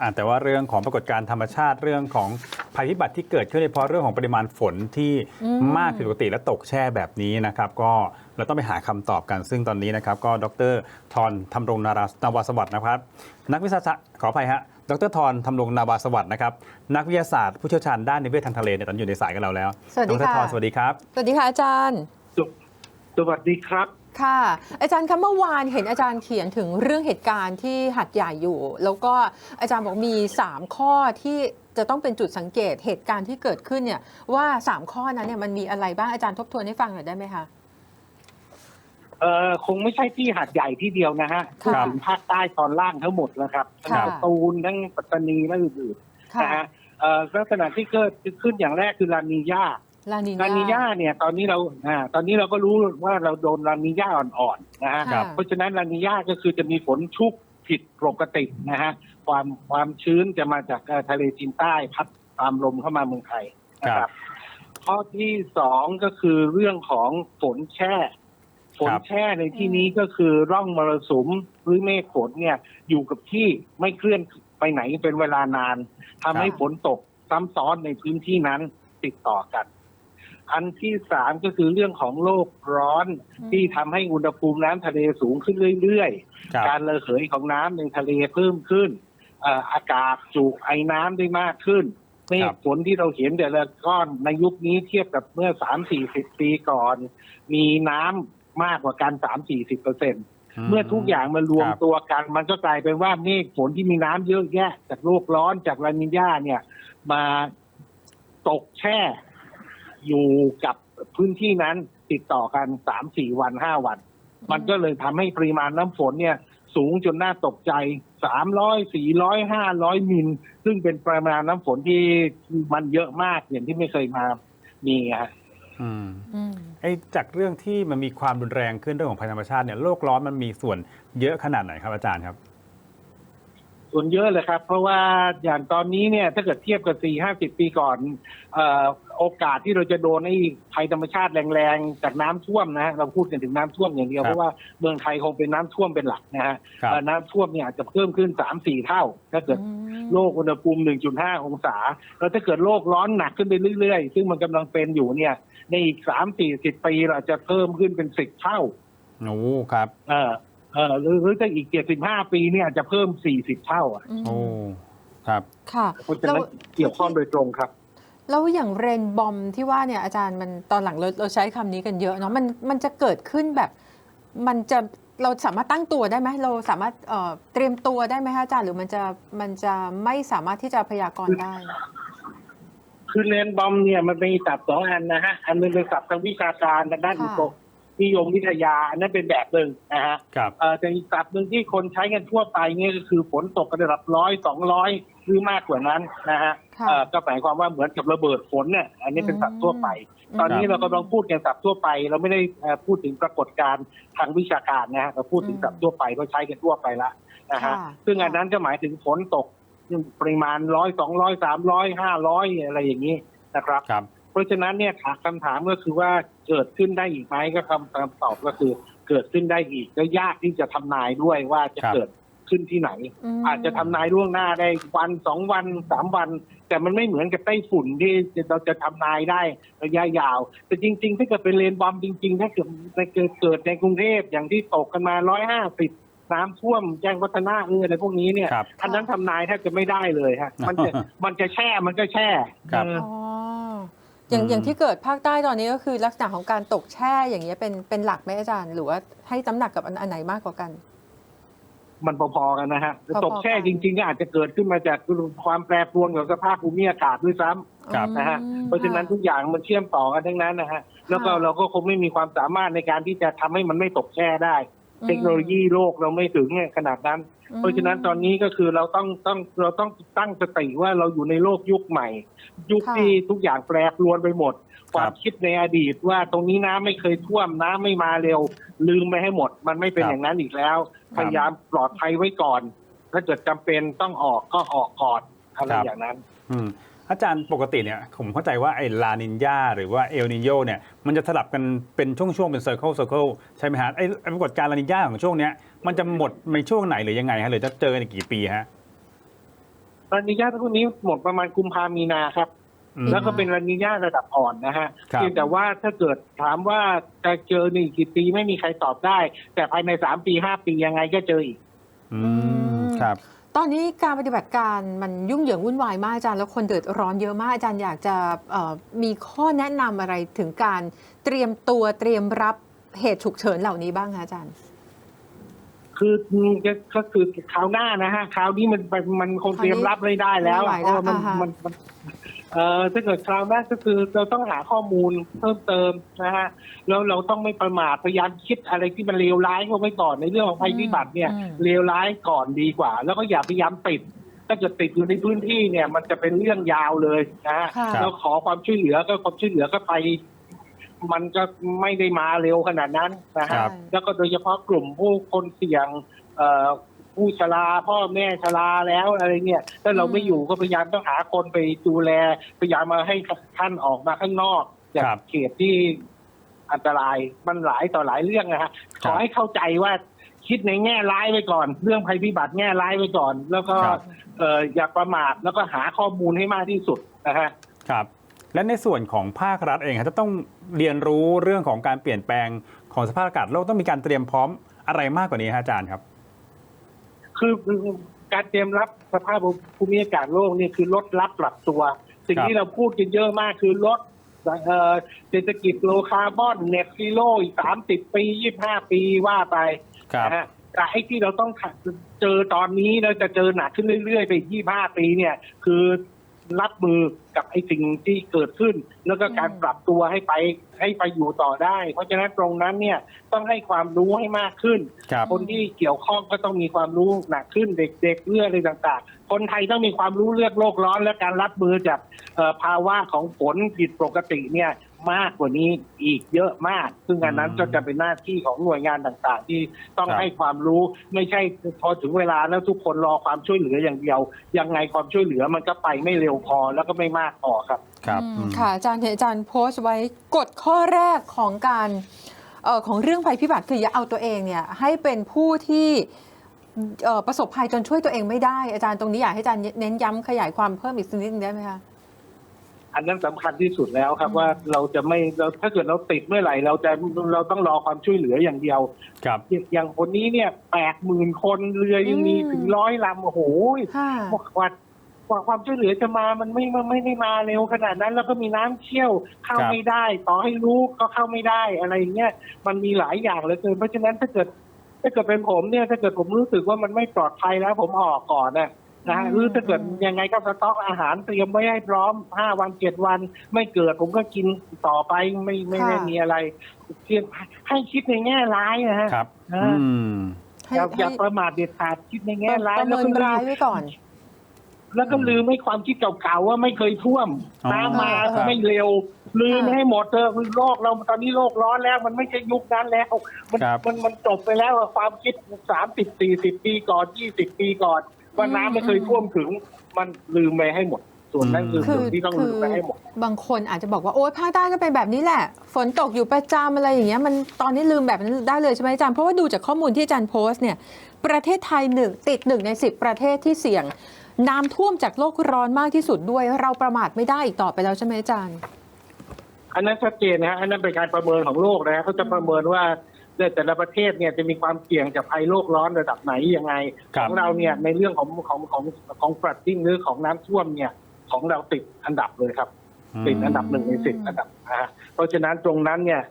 อ่าแต่ว่าเรื่องของปรากฏการณ์ธรรมชาติเรื่องของภัยพิบัติที่เกิดขึ้นโดยเฉพาะเรื่องของปริมาณฝนที่อืมมากผิดปกติและตกแช่แบบนี้นะครับ ก็เราต้องไปหาคำตอบกัน ซึ่งตอนนี้นะครับ ก็ดรทรทำรงนารานาวาสวัสดิ์นะครับ นักวิชาศาสตร์ขออภัยฮะดรทรทำรงนาวาสวัสดิ์นะครับนักวิทยาศาสตร์ผู้เชี่ยวชาญด้านนิเวศทางทะเลเนี่ยตอนนอยู่ในสายกับเราแล้วสวัสดีดรค่ะทรสวัสดีครับ สวัสดีค่ะอาจารย์สวัสดีครับ ค่ะ อาจารย์คะเมื่อวานเห็นอาจารย์เขียนถึงเรื่องเหตุการณ์ที่หัดใหญ่อยู่ แล้วก็อาจารย์บอกมี 3 ข้อที่จะต้องเป็นจุดสังเกตเหตุการณ์ที่เกิดขึ้นเนี่ยว่า 3 ข้อนั้นเนี่ยมันมีอะไรบ้างอาจารย์ทบทวนให้ฟังหน่อยได้ไหมคะ เอ่อคงไม่ใช่ที่หัดใหญ่ที่เดียวนะฮะค่ะถึงภาคใต้ตอนล่างทั้งหมดนะครับทั้งค่ะสตูลทั้งปัตตานีและอื่นๆค่ะนะฮะเอ่อลักษณะที่เกิดขึ้นอย่างแรกคือลานีญา ลานิลานีญาเนี่ยตอนนี้เราอ่าตอนนี้เราก็รู้ว่าเราโดนลานีญาอ่อนๆนะฮะค่ะเพราะฉะนั้นลานีญาก็คือจะมีฝนชุกผิดปกตินะฮะความความชื้นจะมาจากเอ่อทะเลจีนใต้พัดตามลมเข้ามาเมืองไทยนะคครัรับบข้อที่สองก็คือเรื่องของฝนแช่ฝนครับแช่ในที่นี้ก็คือร่องมรสุมหรือเมฆฝนเนี่ยอยู่กับที่ไม่เคลื่อนไปไหนเป็นเวลานานทำให้ครับฝนตกซ้ำซ้อนในพื้นที่นั้นติดต่อกัน อันที่สามก็คือเรื่องของโลกร้อนที่ทำให้อุณหภูมิน้ำทะเลสูงขึ้นเรื่อยครับๆการระเหยของน้ำในทะเลเพิ่มขึ้นเอ่ออากาศจุไอ้น้ำได้มากขึ้นเมครัฆบฝนที่เราเห็นแต่ละก้อนในยุคนี้เทียบกับเมื่อสามสี่สิบปีก่อน มีน้ำมากกว่ากันสามสี่สิบเปอร์เซ็นเมื่อทุกอย่างมารวมครับตัวกัน มันก็กลายเป็นว่าเมฆฝนที่มีน้ำเยอะแยะ จากโลกร้อนจากลานิญาเนี่ย มาตกแช่ อยู่กับพื้นที่นั้นติดต่อกันสามสี่วันห้าวัน มันก็เลยทำให้ปริมาณน้ำฝนเนี่ย สูงจนน่าตกใจสามร้อยสี่ร้อยห้าร้อยมิล ซึ่งเป็นปริมาณน้ำฝนที่มันเยอะมากอย่างที่ไม่เคยมามีฮะอืมอืมไอ้จากเรื่องที่มันมีความรุนแรงขึ้นเรื่องของภัยธรรมชาติเนี่ยโลกร้อนมันมีส่วนเยอะขนาดไหนครับอาจารย์ครับ ส่วนเยอะเลยครับ เพราะว่าอย่างตอนนี้เนี่ย ถ้าเกิดเทียบกับสี่ห้าสิบปีก่อน เอ่อ โอกาสที่เราจะโดนไอ้ภัยธรรมชาติแรงๆจากน้ำท่วมนะฮะเราพูดกันถึงน้ำท่วมอย่างเดียวครับเพราะว่าเมืองไทยคงเป็นน้ำท่วมเป็นหลักนะฮะครับเอ่อน้ำท่วมเนี่ยอาจจะเพิ่มขึ้นสามสี่เท่า ถ้าเกิดโลกอุณหภูมิ1.5องศา แล้วถ้าเกิดโลกร้อนหนักขึ้นไปเรื่อยๆ ซึ่งมันกำลังเป็นอยู่เนี่ยในอีก3-40ปีเราจะเพิ่มขึ้นเป็น10เท่าโอ้ครับ เออเออหรือหรือถ้าอีก75ปีเนี่ยอาจจะเพิ่ม40เท่าอะอืมโอ้ครับ ค่ะเพราะฉะแล้วนั้นเกี่ยวข้องโดยตรงครับ แล้วอย่างเรนบอมที่ว่าเนี่ยอาจารย์มันตอนหลังเราเราใช้คำนี้กันเยอะเนาะมันมันจะเกิดขึ้นแบบมันจะเราสามารถตั้งตัวได้ไหมเราสามารถเอ่อเตรียมตัวได้ไหมคะอาจารย์หรือมันจะมันจะไม่สามารถที่จะพยากรณ์ได้ คือเลนบอมเนี่ยมันมีศัพท์สองอันนะฮะ อันหนึงเป็นศัพท์ทางวิชาการทางด้านค่ะ อุป นิยมวิทยาอันนั้นเป็นแบบหนึ่งนะฮะครับเอ่อแต่อีกศัพท์หนึ่งที่คนใช้กันทั่วไปเนี่ยก็คือฝนตกกันระดับร้อยสองร้อยหรือมากกว่านั้นนะฮะค่ะเอ่อก็หมายความว่าเหมือนกับระเบิดฝนเนี่ยอันนี้เป็นศัพท์ทั่วไปอืมตอนนี้เรากำลังพูดกันศัพท์ทั่วไป เราไม่ได้เอ่อพูดถึงปรากฏการณ์ทางวิชาการนะฮะเราพูดถึงศัพท์ทั่วไปก็ใช้กันทั่วไปละนะฮะค่ะซึ่งอันนั้นก็หมายถึงฝนตกปริมาณร้อยสองร้อยสามร้อยห้าร้อยอะไรอย่างนี้นะครับครับ เพราะฉะนั้นเนี่ยถามคำถามก็คือว่าเกิดขึ้นได้อีกไหมก็คำคำตอบก็คือเกิดขึ้นได้อีกก็ยากที่จะทำนายด้วยว่าจะครับเกิดขึ้นที่ไหนมอาจจะทำนายล่วงหน้าได้วันสองวันสามวัน แต่มันไม่เหมือนกับไต้ฝุ่นที่เราจะทำนายได้ระยะยาว แต่จริง ๆ ถ้าเกิดเป็นเลนบอมจริง ๆ ถ้าเกิดเกิดเกิดในกรุงเทพอย่างที่ตกกันมาร้อยห้าสิบน้ำท่วมแจ้งวัฒนะเอออะไรพวกนี้เนี่ยครับอันนั้นทำนายแทบจะไม่ได้เลยฮะมันจะมันจะแช่มันก็แช่ครับเอออ๋ออย่างอืมอย่างที่เกิดภาคใต้ตอนนี้ก็คือลักษณะของการตกแช่อย่างเงี้ยเป็นเป็นหลักไหมอาจารย์ หรือว่าให้น้ำหนักกับอันอันไหนมากกว่ากัน มันพอๆกันนะฮะพอๆตกแช่กันจริง ๆ ก็อาจจะเกิดขึ้นมาจากความแปรปรวนของสภาพภูมิอากาศด้วยซ้ำ ครับ นะฮะ อืม เพราะฉะนั้นทุกอย่างมันเชื่อมต่อกันทั้งนั้นนะฮะ แล้วก็เราก็คงไม่มีความสามารถในการที่จะทำให้มันไม่ตกแช่ได้อืม เทคโนโลยีโลกเราไม่ถึงเนี่ยขนาดนั้น เพราะฉะนั้นตอนนี้ก็คือเราต้องต้องเราต้องตั้งสติว่าเราอยู่ในโลกยุคใหม่ ยุคค่ะที่ทุกอย่างแปรปรวนไปหมดครับความคิดในอดีตว่าตรงนี้น้ำไม่เคยท่วมน้ำไม่มาเร็ว ลืมไปให้หมด มันไม่เป็นอย่างนั้นอีกแล้ว พยายามปลอดภัยไว้ก่อน ถ้าเกิดจำเป็นต้องออกก็ออกก่อนอะไรอย่างนั้น อืม อาจารย์ปกติเนี่ยผมเข้าใจว่าไอ้ลานินยาหรือว่าเอลนิโยเนี่ยมันจะสลับกันเป็นช่วงๆเป็นเซอร์เคิลเซอร์เคิลใช่ไหมฮะไอ้ไอ้ปรากฏการณ์ลานินยาของช่วงเนี้ยมันจะหมดในช่วงไหนหรือยังไงฮะหรือจะเจอกันอีกกี่ปีฮะลานิญาพวกนี้หมดประมาณกุมภามีนาครับอืมแล้วก็เป็นลานิญาระดับอ่อนนะฮะครับเพียงแต่ว่าถ้าเกิดถามว่าจะเจอในอีกกี่ปีไม่มีใครตอบได้ แต่ภายในสามปีห้าปียังไงก็เจออีก อืมครับ ตอนนี้การปฏิบัติการมันยุ่งเหยิงวุ่นวายมากอาจารย์ แล้วคนเดือดร้อนเยอะมากอาจารย์อยากจะเอ่อมีข้อแนะนำอะไรถึงการเตรียมตัวเตรียมรับเหตุฉุกเฉินเหล่านี้บ้างคะอาจารย์ คือก็ก็คือคราวหน้านะฮะคราวนี้มันมันมันคงเตรียมรับไม่ได้แล้วไม่อะไหวเพราะว่ามันแล้วอ่าฮะมันมัน เอ่อถ้าเกิดคราวหน้าก็คือเราต้องหาข้อมูลเพิ่มเติมนะฮะแล้วเราต้องไม่ประมาทพยายามคิดอะไรที่มันเลวร้ายเข้าไว้ก่อนในเรื่องของภัยพิบัติเนี่ยอืม เลวร้ายก่อนดีกว่า แล้วก็อย่าพยายามติด ถ้าเกิดติดอยู่ในพื้นที่เนี่ย มันจะเป็นเรื่องยาวเลยนะฮะ ค่ะแล้วขอความช่วยเหลือก็ความช่วยเหลือก็ไป มันก็ไม่ได้มาเร็วขนาดนั้นนะครัฮะบ แล้วก็โดยเฉพาะกลุ่มผู้คนเสี่ยงเอ่อ ผู้ชราพ่อแม่ชราแล้วอะไรเนี่ยถ้าเราไม่อยู่ก็พยายามต้องหาคนไปดูแล พยายามมาให้ท่านออกมาข้างนอกจากครับ เขตที่อันตรายมันหลายต่อหลายเรื่องนะฮะครัขบอให้เข้าใจว่าคิดในแง่ร้ายไว้ก่อน เรื่องภัยพิบัติแง่ร้ายไว้ก่อน แล้วก็ครับ เอ่ออย่าประมาทแล้วก็หาข้อมูลให้มากที่สุดนะฮะ ครับ และในส่วนของภาครัฐเองครับจะต้องเรียนรู้เรื่องของการเปลี่ยนแปลงของสภาพอากาศโลกต้องมีการเตรียมพร้อมอะไรมากกว่านี้ฮะอาจารย์ครับ คือการเตรียมรับสภาพภูมิอากาศโลกเนี่ยคือลดรับปรับตัว สิ่งครับที่เราพูดกันเยอะมากคือลดเอ่อเศรษฐกิจโลคาร์บอนเน็ตซีโร่อีกสามสิบปียี่ห้าปีว่าไปครับนะฮะแต่ไอ้ที่เราต้องเจอตอนนี้เราจะเจอหนักขึ้นเรื่อยๆ ไปยี่ห้าปีเนี่ย คือ รับมือกับไอ้สิ่งที่เกิดขึ้น แล้วก็การอืมปรับตัวให้ไปให้ไปอยู่ต่อได้ เพราะฉะนั้นตรงนั้นเนี่ยต้องให้ความรู้ให้มากขึ้นครับคนที่เกี่ยวข้องก็ต้องมีความรู้หนักขึ้นเด็กๆเรื่องอะไรต่างๆ คนไทยต้องมีความรู้เรื่องโลกร้อน และการรับมือจากเอ่อภาวะของฝนผิดปกติเนี่ย มากกว่านี้อีกเยอะมาก ซึ่งอันนั้นอืมก็จะเป็นหน้าที่ของหน่วยงานต่างๆ ที่ต้องครับให้ความรู้ไม่ใช่พอถึงเวลาแล้วทุกคนรอความช่วยเหลืออย่างเดียว ยังไงความช่วยเหลือมันก็ไปไม่เร็วพอแล้วก็ไม่มากพอครับ ครับอืมอืมค่ะอาจารย์เห็นอาจารย์โพสต์ไว้กฎข้อแรกของการเอ่อของเรื่องภัยพิบัติคืออย่าเอาตัวเองเนี่ยให้เป็นผู้ที่เอ่อประสบภัยจนช่วยตัวเองไม่ได้อาจารย์ตรงนี้อยากให้อาจารย์เน้นย้ำขยายความเพิ่มอีกสักนิดนึงได้ไหมคะ อันนั้นสำคัญที่สุดแล้วครับอืมว่าเราจะไม่เราถ้าเกิดเราติดเมื่อไหร่ เราจะเราต้องรอความช่วยเหลืออย่างเดียวครับอย่างคนนี้เนี่ยแปดหมื่นคนเรือยังมีอืมถึงร้อยลำโอ้โหค่ะกว่ากว่ากว่าความช่วยเหลือจะมามันไม่ไม่ไม่ได้มาเร็วขนาดนั้น แล้วก็มีน้ำเชี่ยวเข้าครับไม่ได้ ต่อให้รู้ก็เข้าไม่ได้อะไรเงี้ยมันมีหลายอย่างเหลือเกินเพราะฉะนั้นถ้าเกิดถ้าเกิดเป็นผมเนี่ยถ้าเกิดผมรู้สึกว่ามันไม่ปลอดภัยแล้วผมออกก่อนนะ นะฮะอืมหรือถ้าเกิดยังไงก็สต็อกอาหารเตรียมไว้ให้พร้อมห้าวันเจ็ดวัน ไม่เกิดผมก็กินต่อไปไม่ไม่ได้มีอะไรเพียงให้คิดในแง่ร้ายนะฮะครับอ่าอืมให้อย่าอย่าให้ประมาทเด็ดขาดคิดในแง่ร้ายประแล้วเมินก็ลืร้ายมไว้ก่อน แล้วก็ลืมไม่ความคิดเก่าๆว่าไม่เคยท่วมอ๋อน้ำมาครับไม่เร็ว ลืมค่ะให้หมดเถอะโลกเราตอนนี้โลกร้อนแล้ว มันไม่ใช่ยุคนั้นแล้ว มันครับมันมันจบไปแล้วอะความคิดสามสิบสี่สิบปีก่อนยี่สิบปีก่อน ว่าน้ำไม่เคยท่วมถึงมันลืมไปให้หมด ส่วนนั้นคือคืส่อวนที่ต้องคืลืมไปให้หมด บางคนอาจจะบอกว่าโอ๊ยภาคใต้ก็เป็นแบบนี้แหละ ฝนตกอยู่ประจำอะไรอย่างเงี้ยมันตอนนี้ลืมแบบนั้นได้เลยใช่ไหมอาจารย์เพราะว่าดูจากข้อมูลที่อาจารย์โพสต์เนี่ยประเทศไทยหนึ่งติดหนึ่งในสิบประเทศที่เสี่ยง น้ำท่วมจากโลกร้อนมากที่สุดด้วย เราประมาทไม่ได้อีกต่อไปแล้วใช่ไหมอาจารย์ อันนั้นชัดเจนนะฮะอันนั้นเป็นการประเมินของโลกนะฮะเขาจะประเมินว่า ในแต่ละประเทศเนี่ยจะมีความเสี่ยงจากภัยโลกร้อนระดับไหนยังไงครัขบองเราเนี่ยในเรื่องของของของของฟลัดดิ้งหรือของน้ำท่วมเนี่ยของเราติดอันดับเลยครับ ติดอันดับหนึ่งในสิบอันดับนะฮะเพราะฉะนั้นตรงนั้นเนี่ย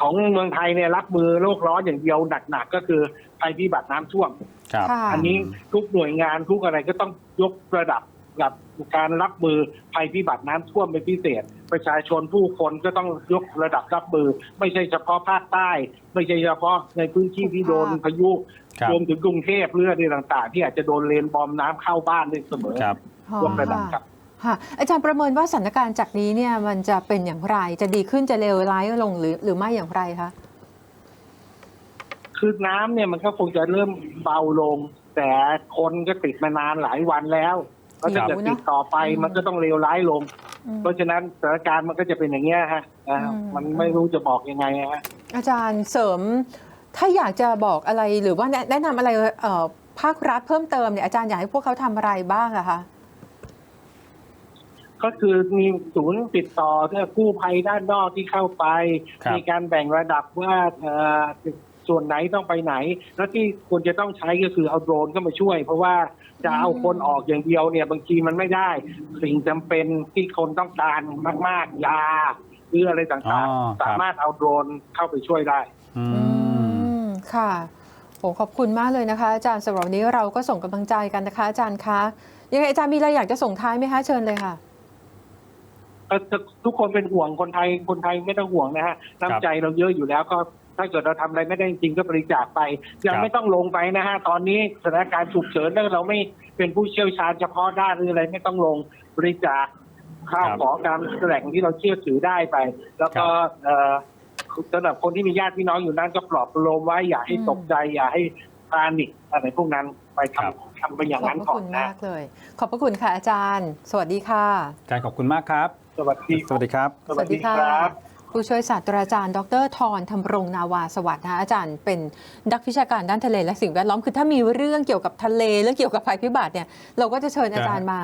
ของเมืองไทยเนี่ยรับมือโลกร้อนอย่างเดียวหนักๆก็คือภัยพิบัติน้ำท่วม ครับ ค่ะ อันนี้ทุกหน่วยงานทุกอะไรก็ต้องยกระดับ กับการรับมือภัยพิบัติน้ำท่วมเป็นพิเศษ ประชาชนผู้คนก็ต้องยกระดับรับมือ ไม่ใช่เฉพาะภาคใต้ ไม่ใช่เฉพาะในพื้นที่ที่โดนพายุครับรวมถึงกรุงเทพเรื่องอะไรต่าง ๆ ที่อาจจะโดนเลนบอมน้ำเข้าบ้านได้เสมอครับยกระดับครับค่ะอาจารย์ประเมินว่าสถานการณ์จากนี้เนี่ยมันจะเป็นอย่างไรจะดีขึ้นจะเลวร้ายลงหรือหรือไม่อย่างไรคะคือน้ำเนี่ยมันก็คงจะเริ่มเบาลง แต่คนก็ติดมานานหลายวันแล้ว ก็ถ้าเกิดติดต่อไปอืมมันก็ต้องเลวร้ายลงอืมเพราะฉะนั้นสถานการณ์มันก็จะเป็นอย่างเงี้ยฮะอ่าอืมมันไม่รู้จะบอกยังไงฮะอาจารย์เสริม ถ้าอยากจะบอกอะไรหรือว่าแนะแนะนำอะไรเอ่อภาครัฐเพิ่มเติมเนี่ยอาจารย์อยากให้พวกเขาทำอะไรบ้างอะคะก็คือมีศูนย์ติดต่อเพื่อกู้ภัยด้านนอกที่เข้าไปครับมีการแบ่งระดับว่าเอ่อ ส่วนไหนต้องไปไหน แล้วที่ควรจะต้องใช้ก็คือเอาโดรนเข้ามาช่วย เพราะว่าจะเอาคนออกอย่างเดียวเนี่ย บางทีมันไม่ได้ สิ่งจำเป็นที่คนต้องการมาก ๆ ยาหรืออะไรอ๋ต่างอครับๆสามารถเอาโดรนเข้าไปช่วยได้ อือืมมค่ะโอ้ขอบคุณมากเลยนะคะ อาจารย์สำหรับวันนี้เราก็ส่งกำลังใจกันนะคะ อาจารย์คะยังไงอาจารย์มีอะไรอยากจะส่งท้ายไหมคะเชิญเลยค่ะเอ่อทุกคนเป็นห่วงคนไทยคนไทยไม่ต้องห่วงนะฮะน้ำใจเราเยอะอยู่แล้วก็ ถ้าเกิดเราทำอะไรไม่ได้จริงก็บริจาคไป ยังครับไม่ต้องลงไปนะฮะตอนนี้สถานการณ์ฉุกเฉินแล้วเราไม่เป็นผู้เชี่ยวชาญเฉพาะด้านหรืออะไรไม่ต้องลงบริจาคข้าวครับของตามแหล่งที่เราเชื่อถือได้ไป แล้วก็เอ่อสำหรับคนที่มีญาติพี่น้องอยู่นั้นก็ปลอบประโลมไว้อย่าให้อืมตกใจอย่าให้พานิกอะไรพวกนั้นไปทำทำไปอย่างขอบนั้นพระก่อคุนณนะมากเลย ขอบพระคุณค่ะอาจารย์ สวัสดีค่ะอาจารย์ขอบคุณมากครับ สวัสดีสวัสดีครับ สวัสดีครับ ผู้ช่วยศาสตราจารย์ ดรทรธรรมรงนาวาสวัสดิ์นะคะอาจารย์เป็นนักวิชาการด้านทะเลและสิ่งแวดล้อมคือถ้ามีเรื่องเกี่ยวกับทะเลเรื่องเกี่ยวกับภัยพิบัติเนี่ยเราก็จะเชิญอาจารย์มา